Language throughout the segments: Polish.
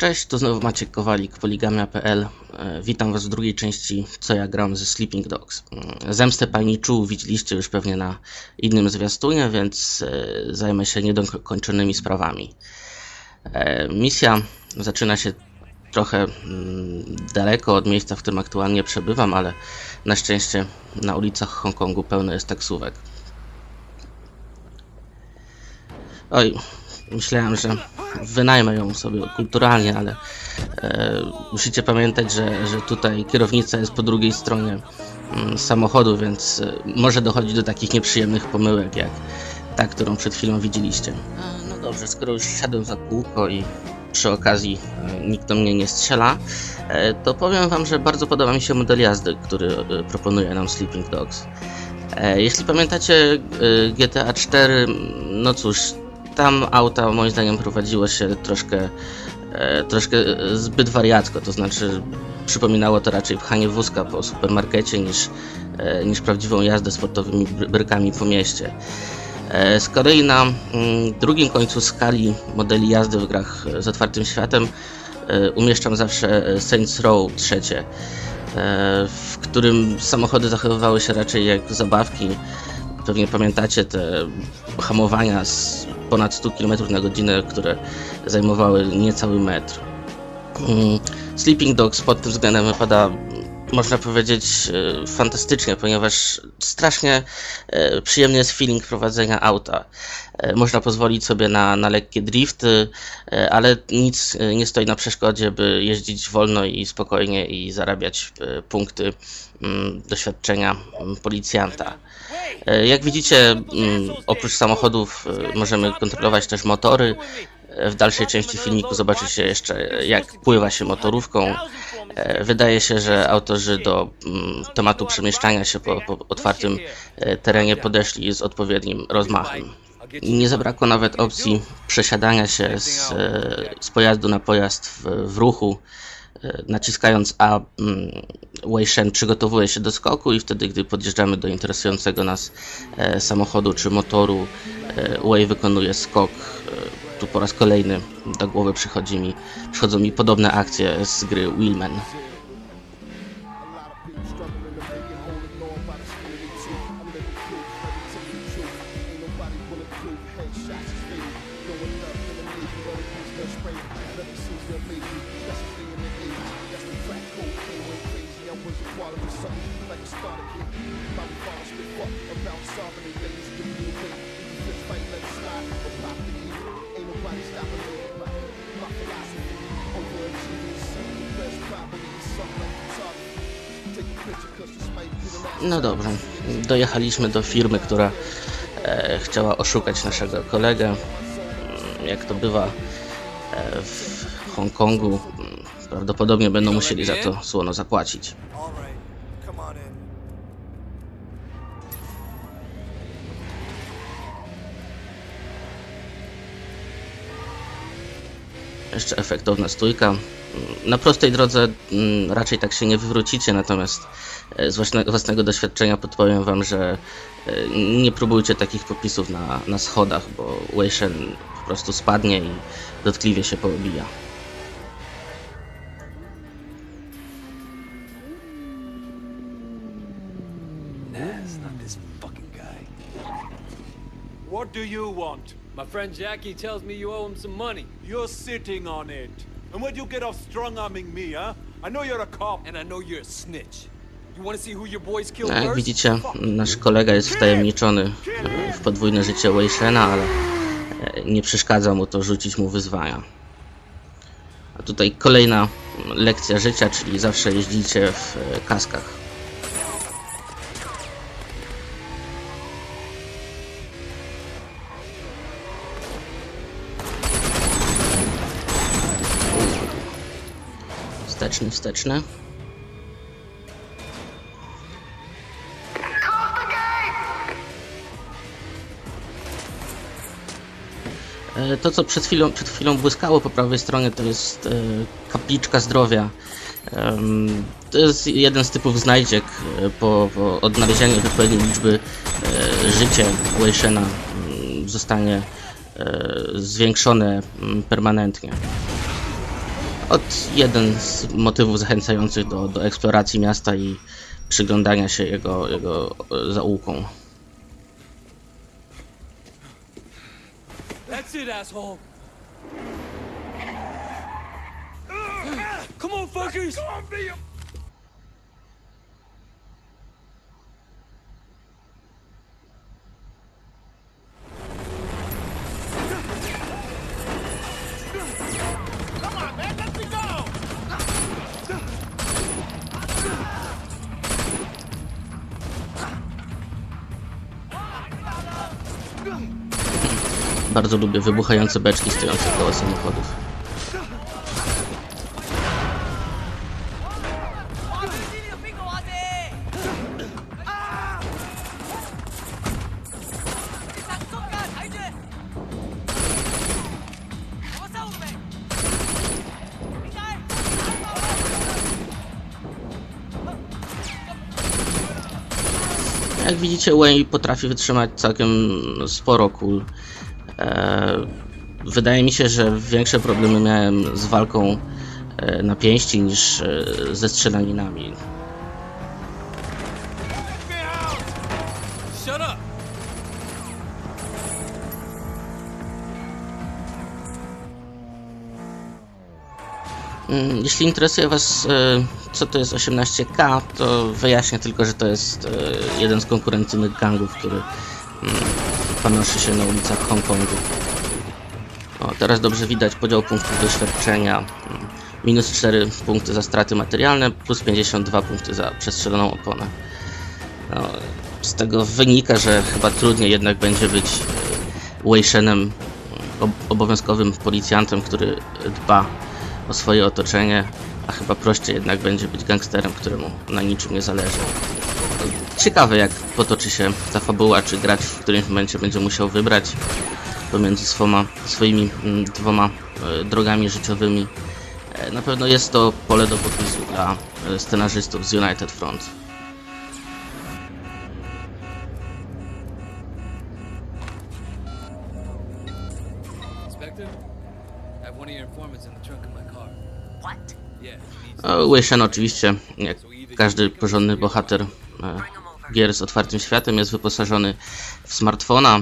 Cześć, tu znowu Maciek Kowalik, poligamia.pl. E, Witam Was w drugiej części Co ja gram ze Sleeping Dogs. Mm, Zemstę Pani Czuł widzieliście już pewnie na innym zwiastunie, więc e, zajmę się niedokończonymi sprawami. E, Misja zaczyna się trochę mm, daleko od miejsca, w którym aktualnie przebywam, ale na szczęście na ulicach Hongkongu pełno jest taksówek. Oj, myślałem, że wynajmę ją sobie kulturalnie, ale e, musicie pamiętać, że, że tutaj kierownica jest po drugiej stronie mm, samochodu, więc e, może dochodzić do takich nieprzyjemnych pomyłek, jak ta, którą przed chwilą widzieliście. E, no dobrze, skoro już siadłem za kółko i przy okazji e, nikt do mnie nie strzela, e, to powiem wam, że bardzo podoba mi się model jazdy, który e, proponuje nam Sleeping Dogs. E, Jeśli pamiętacie e, GTA 4, no cóż, tam auta moim zdaniem prowadziło się troszkę, e, troszkę e, zbyt wariacko, to znaczy przypominało to raczej pchanie wózka po supermarkecie niż, e, niż prawdziwą jazdę sportowymi br- brykami po mieście. Z kolei na mm, drugim końcu skali modeli jazdy w grach z otwartym światem umieszczam zawsze Saints Row trzecie, e, w którym samochody zachowywały się raczej jak zabawki. Pewnie pamiętacie te hamowania z ponad 100 km na godzinę, które zajmowały niecały metr. Mm, Sleeping Dogs pod tym względem wypada, można powiedzieć, e, fantastycznie, ponieważ strasznie e, przyjemny jest feeling prowadzenia auta. E, Można pozwolić sobie na, na lekkie drifty, ale nic nie stoi na przeszkodzie, by jeździć wolno i spokojnie i zarabiać punkty mm, doświadczenia mm, policjanta. Jak widzicie, mm, oprócz samochodów możemy kontrolować też motory. W dalszej części filmiku zobaczycie jeszcze, jak pływa się motorówką. E, Wydaje się, że autorzy do mm, tematu przemieszczania się po, po otwartym e, terenie podeszli z odpowiednim rozmachem. Nie zabrakło nawet opcji przesiadania się z, e, z pojazdu na pojazd w, w ruchu. Naciskając A, mm, Wei Shen przygotowuje się do skoku i wtedy, gdy podjeżdżamy do interesującego nas samochodu czy motoru, Wei wykonuje skok. Tu po raz kolejny do głowy przychodzi mi, przychodzą mi podobne akcje z gry Wheelman. No dobrze, dojechaliśmy do firmy, która e, chciała oszukać naszego kolegę. Mm, Jak to bywa e, w Hongkongu, mm, prawdopodobnie będą musieli za to słono zapłacić. Jeszcze efektowna stójka. Na prostej drodze mm, raczej tak się nie wywrócicie, natomiast e, z własne, własnego doświadczenia podpowiem wam, że e, nie próbujcie takich popisów na, na schodach, bo Wei Shen po prostu spadnie i dotkliwie się poobija. What do you want? My friend Jackie tells me you owe him some money, You're sitting on it. And where'd you get off strong-arming me, huh? I know you're a cop. and I know you're a snitch. You want to see who your boys killed No, jak widzicie, nasz kolega jest wtajemniczony w podwójne życie Wei Shena, ale e, nie przeszkadza mu to rzucić mu wyzwania. A tutaj kolejna lekcja życia, czyli zawsze jeździcie w e, kaskach. Wsteczny, wsteczny. E, To, co przed chwilą, przed chwilą błyskało po prawej stronie, to jest e, kapliczka zdrowia. To jest jeden z typów znajdziek. E, Po, po odnalezieniu odpowiedniej liczby życie Weishena mm, zostanie zwiększone mm, permanentnie. Od jeden z motywów zachęcających do, do eksploracji miasta i przyglądania się jego, jego e, zaułkom. That's it, asshole. Come on, fuckers! Bardzo lubię wybuchające beczki stojące koło samochodów. Jak widzicie, Wayne potrafi wytrzymać całkiem sporo kul. E, wydaje mi się, że większe problemy miałem z walką e, na pięści niż e, ze strzelaninami. Mm, Jeśli interesuje Was, co to jest 18K, to wyjaśnię tylko, że to jest jeden z konkurencyjnych gangów, który mm, panoszy się na ulicach Hongkongu. O, teraz dobrze widać podział punktów doświadczenia. Minus 4 punkty za straty materialne, plus 52 punkty za przestrzeloną oponę. No, z tego wynika, że chyba trudniej jednak będzie być e, Wei Shenem, ob- obowiązkowym policjantem, który dba o swoje otoczenie, a chyba prościej jednak będzie być gangsterem, któremu na niczym nie zależy. Ciekawe jak potoczy się ta fabuła, czy gracz w którymś momencie będzie musiał wybrać pomiędzy swoma, swoimi mm, dwoma e, drogami życiowymi. E, Na pewno jest to pole do popisu dla e, scenarzystów z United Front. Wei Shen oczywiście, jak każdy porządny bohater e, gier z otwartym światem, jest wyposażony w smartfona.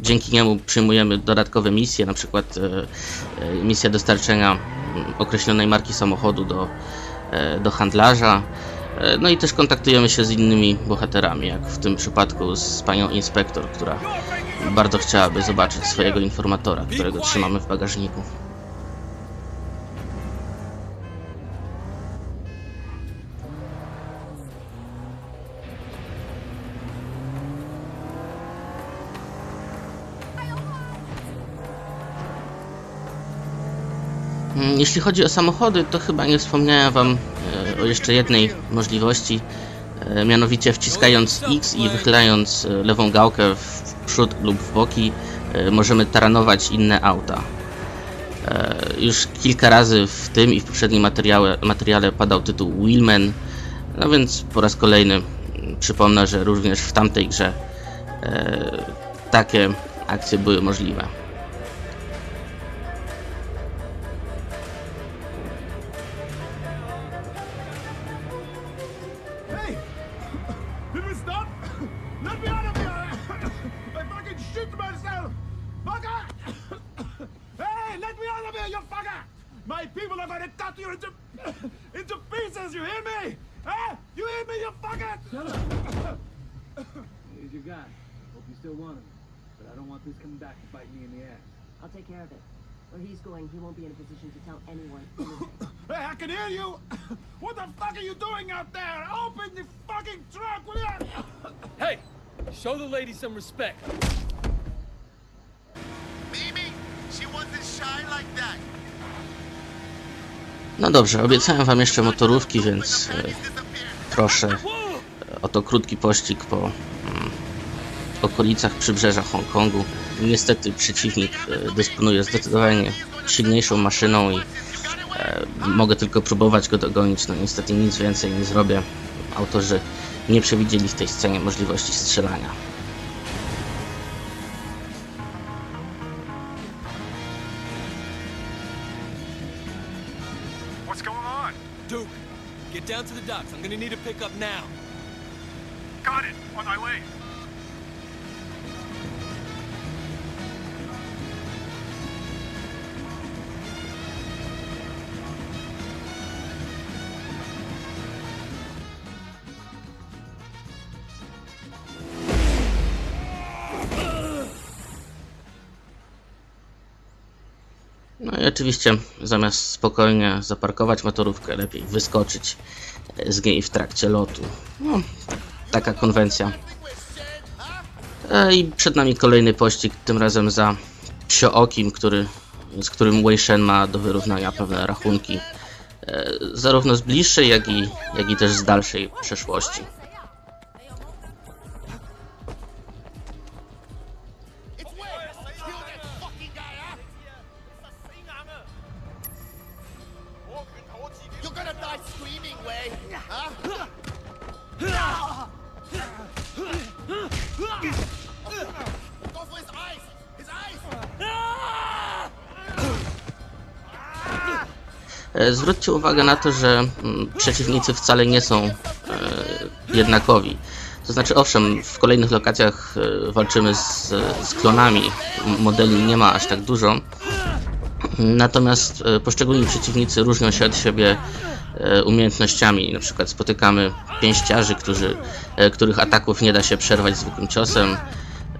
Dzięki niemu przyjmujemy dodatkowe misje, na przykład e, e, misja dostarczenia określonej marki samochodu do, e, do handlarza. No i też kontaktujemy się z innymi bohaterami, jak w tym przypadku z panią inspektor, która bardzo chciałaby zobaczyć swojego informatora, którego trzymamy w bagażniku. Jeśli chodzi o samochody, to chyba nie wspomniałem Wam e, o jeszcze jednej możliwości, e, mianowicie wciskając X i wychylając e, lewą gałkę w przód lub w boki, możemy taranować inne auta. Już kilka razy w tym i w poprzednim materiale, materiale padał tytuł Wheelman, no więc po raz kolejny mm, przypomnę, że również w tamtej grze takie akcje były możliwe. My people are gonna cut you into into pieces, you hear me? Huh? You hear me, you fucker? Shut up! Here's your guy. Hope you still want him. But I don't want this coming back to bite me in the ass. I'll take care of it. Where he's going, he won't be in a position to tell anyone. anything. Hey, I can hear you! what the fuck are you doing out there? Open the fucking trunk, will you? Hey, show the lady some respect. Mimi, she wasn't shy like that. No dobrze, obiecałem wam jeszcze motorówki, więc e, proszę o to krótki pościg po mm, okolicach przybrzeża Hongkongu. Niestety przeciwnik e, dysponuje zdecydowanie silniejszą maszyną i e, mogę tylko próbować go dogonić. No niestety nic więcej nie zrobię. Autorzy nie przewidzieli w tej scenie możliwości strzelania. What's going on? Duke, get down to the docks. I'm gonna need a pickup now. Got it. On my way. No i oczywiście zamiast spokojnie zaparkować motorówkę, lepiej wyskoczyć z niej w trakcie lotu. No, taka konwencja. E, I przed nami kolejny pościg, tym razem za psiookim, który, z którym Wei Shen ma do wyrównania pewne rachunki. e, Zarówno z bliższej, jak i, jak i też z dalszej przeszłości. Zwróćcie uwagę na to, że mm, przeciwnicy wcale nie są e, jednakowi. To znaczy, owszem, w kolejnych lokacjach e, walczymy z, z klonami, modeli nie ma aż tak dużo, natomiast e, poszczególni przeciwnicy różnią się od siebie e, umiejętnościami. Na przykład spotykamy pięściarzy, którzy, e, których ataków nie da się przerwać zwykłym ciosem.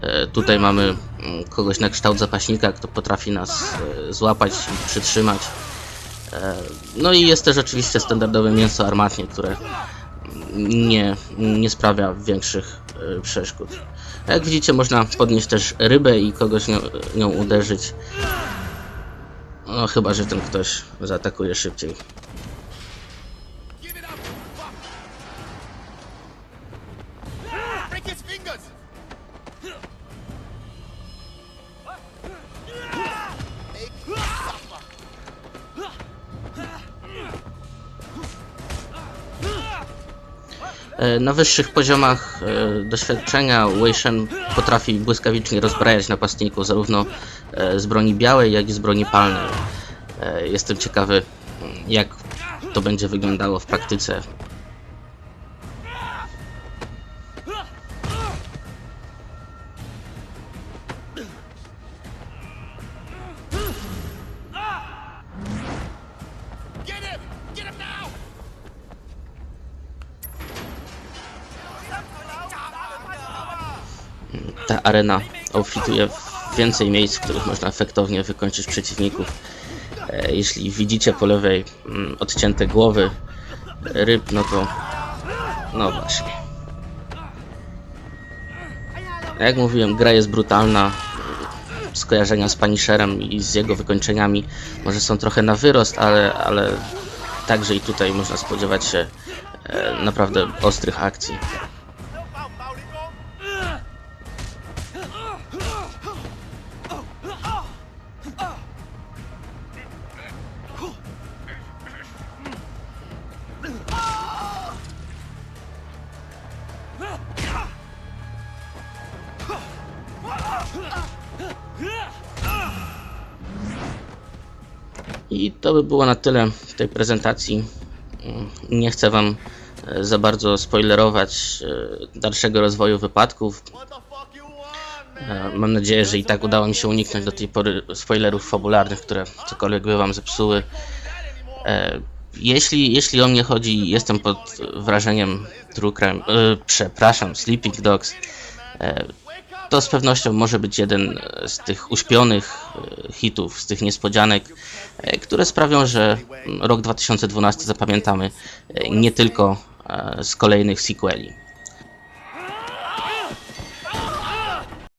E, Tutaj mamy mm, kogoś na kształt zapaśnika, kto potrafi nas e, złapać i przytrzymać. No i jest też oczywiście standardowe mięso armatnie, które nie, nie sprawia większych e, przeszkód. Jak widzicie, można podnieść też rybę i kogoś nią, nią uderzyć. No chyba, że ten ktoś zaatakuje szybciej. Na wyższych poziomach e, doświadczenia Wei Shen potrafi błyskawicznie rozbrajać napastników zarówno e, z broni białej, jak i z broni palnej. E, Jestem ciekawy, jak to będzie wyglądało w praktyce. Arena obfituje w więcej miejsc, w których można efektownie wykończyć przeciwników. E, Jeśli widzicie po lewej mm, odcięte głowy ryb, no to no właśnie. Jak mówiłem, gra jest brutalna. Skojarzenia z Punisherem i z jego wykończeniami może są trochę na wyrost, ale, ale także i tutaj można spodziewać się e, naprawdę ostrych akcji. I to by było na tyle w tej prezentacji. Nie chcę Wam e, za bardzo spoilerować e, dalszego rozwoju wypadków. E, Mam nadzieję, że i tak udało mi się uniknąć do tej pory spoilerów fabularnych, które cokolwiek by Wam zepsuły. Jeśli, jeśli o mnie chodzi, jestem pod wrażeniem True Crime, przepraszam, Sleeping Dogs. To z pewnością może być jeden e, z tych uśpionych e, hitów, z tych niespodzianek, e, które sprawią, że mm, rok 2012 zapamiętamy nie tylko z kolejnych sequeli.